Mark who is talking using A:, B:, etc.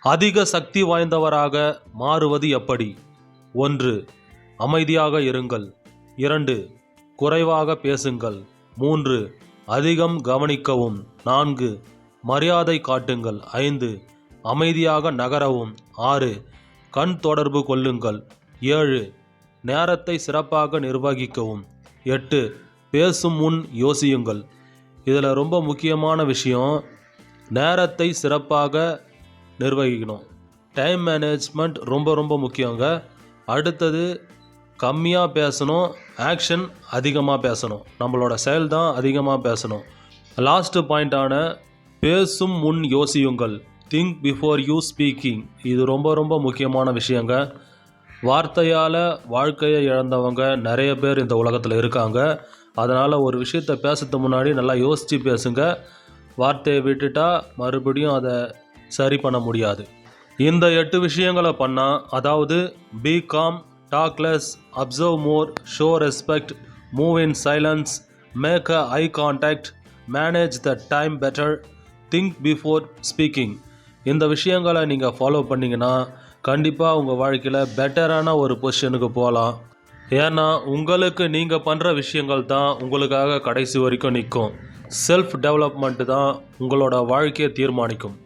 A: அதிக சக்தி வாய்ந்தவராக மாறுவது எப்படி? ஒன்று அமைதியாக இருங்கள். இரண்டு குறைவாக பேசுங்கள். மூன்று அதிகம் கவனிக்கவும். நான்கு மரியாதை காட்டுங்கள். ஐந்து அமைதியாக நகரவும். ஆறு கண் தொடர்பு கொள்ளுங்கள். ஏழு நேரத்தை சிறப்பாக நிர்வகிக்கவும். எட்டு பேசும் முன் யோசியுங்கள். இதில் ரொம்ப முக்கியமான விஷயம் நேரத்தை சிறப்பாக நிர்வகிக்கணும். டைம் மேனேஜ்மெண்ட் ரொம்ப ரொம்ப முக்கியங்க. அடுத்தது கம்மியாக பேசணும் ஆக்ஷன் அதிகமாக பேசணும். நம்மளோட செயல் தான் அதிகமாக பேசணும் லாஸ்ட்டு பாயிண்டான பேசும் முன் யோசியுங்கள். திங்க் பிஃபோர் யூ ஸ்பீக்கிங் இது ரொம்ப ரொம்ப முக்கியமான விஷயங்க. வார்த்தையால் வாழ்க்கையை இழந்தவங்க நிறைய பேர் இந்த உலகத்தில் இருக்காங்க. அதனால் ஒரு விஷயத்தை பேசுறதுக்கு முன்னாடி நல்லா யோசித்து பேசுங்க. வார்த்தையை விட்டுட்டா மறுபடியும் அதை சரி பண்ண முடியாது. இந்த எட்டு விஷயங்களை பண்ணால் அதாவது become talk less observe more show respect move in silence make a eye contact manage the time better think before speaking இந்த விஷயங்களை நீங்கள் ஃபாலோ பண்ணிங்கன்னா கண்டிப்பாக உங்கள் வாழ்க்கையில் பெட்டரான ஒரு பொசிஷனுக்கு போகலாம். ஏன்னா உங்களுக்கு நீங்கள் பண்ணுற விஷயங்கள் தான் உங்களுக்காக கடைசி வரைக்கும் நிற்கும். செல்ஃப் டெவலப்மெண்ட்டு தான் உங்களோட வாழ்க்கையை தீர்மானிக்கும்.